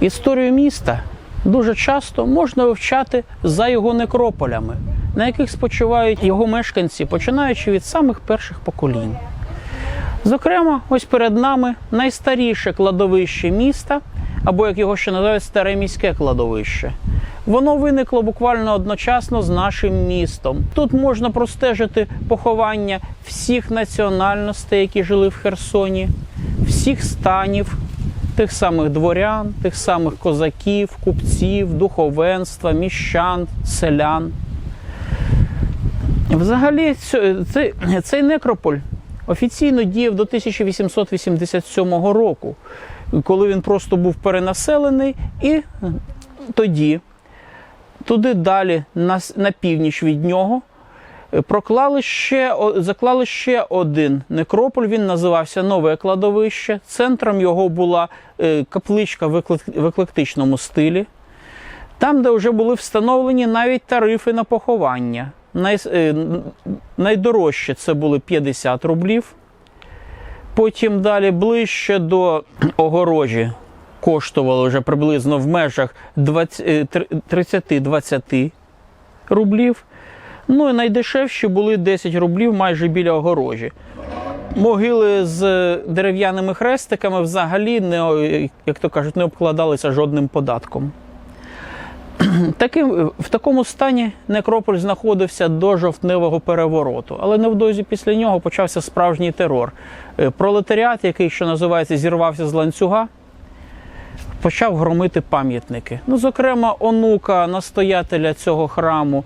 Історію міста дуже часто можна вивчати за його некрополями, на яких спочивають його мешканці, починаючи від самих перших поколінь. Зокрема, ось перед нами найстаріше кладовище міста, або як його ще називають старе міське кладовище. Воно виникло буквально одночасно з нашим містом. Тут можна простежити поховання всіх національностей, які жили в Херсоні, всіх станів, тих самих дворян, тих самих козаків, купців, духовенства, міщан, селян. Взагалі, цей, некрополь офіційно діяв до 1887 року, коли він просто був перенаселений, і тоді, туди далі, на, північ від нього, проклали ще, заклали ще один некрополь. Він називався Нове кладовище. Центром його була е, капличка в еклектичному стилі. Там, де вже були встановлені навіть тарифи на поховання. Е, найдорожче це були 50 рублів. Потім далі ближче до огорожі коштувало вже приблизно в межах 20, е, тр- 30-20 рублів. Ну і найдешевші були 10 рублів майже біля огорожі. Могили з дерев'яними хрестиками взагалі не, як то кажуть, не обкладалися жодним податком. Таким, в такому стані некрополь знаходився до жовтневого перевороту, але невдовзі після нього почався справжній терор. Е, Пролетаріат, який, що називається, зірвався з ланцюга, почав громити пам'ятники. Ну, зокрема, онука настоятеля цього храму,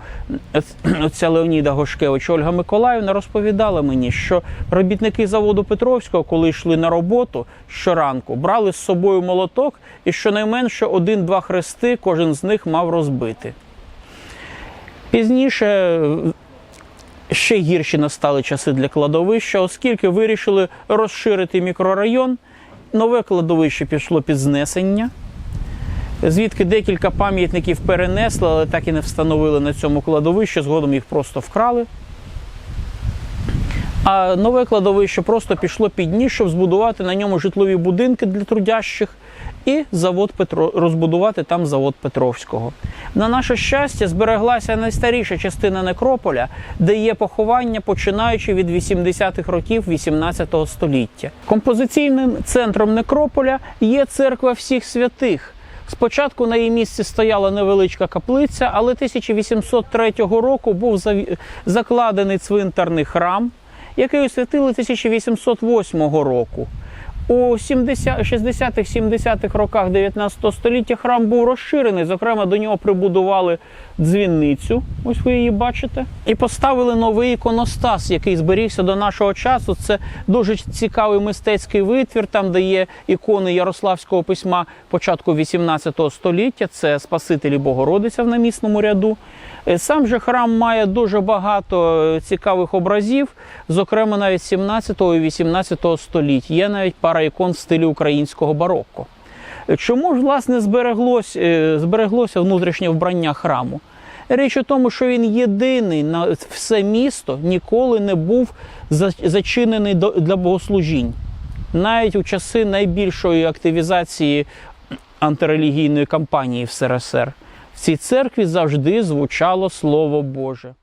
оц- отця Леоніда Гошкевича Ольга Миколаївна, розповідала мені, що робітники заводу Петровського, коли йшли на роботу щоранку, брали з собою молоток і щонайменше один-два хрести кожен з них мав розбити. Пізніше е, ще гірші настали часи для кладовища, оскільки вирішили розширити мікрорайон. Нове кладовище пішло під знесення, звідки декілька пам'ятників перенесли, але так і не встановили на цьому кладовищі, згодом їх просто вкрали. А нове кладовище просто пішло під ніж, щоб збудувати на ньому житлові будинки для трудящих і завод Петро... розбудувати там завод Петровського. На наше щастя, збереглася найстаріша частина некрополя, де є поховання, починаючи від 80-х років 18 століття. Композиційним центром некрополя є церква всіх святих. Спочатку на її місці стояла невеличка каплиця, але 1803 року був закладений цвинтарний храм, який освятили 1808 року. У 70 60-70-х роках 19 століття храм був розширений. Зокрема, до нього прибудували дзвіницю, ось ви її бачите, і поставили новий іконостас, який зберігся до нашого часу. Це дуже цікавий мистецький витвір, там де є ікони Ярославського письма початку 18 століття. Це Спасителі Богородиця в намісному ряду. Е, Сам же храм має дуже багато е, цікавих образів, зокрема навіть 17 і 18 століть. Є навіть пара ікон в стилі українського барокко. Чому ж власне збереглось, е, збереглося внутрішнє вбрання храму? Річ у тому, що він єдиний на все місто ніколи не був зачинений для богослужінь. Навіть у часи найбільшої активізації антирелігійної кампанії в СРСР в цій церкві завжди звучало Слово Боже.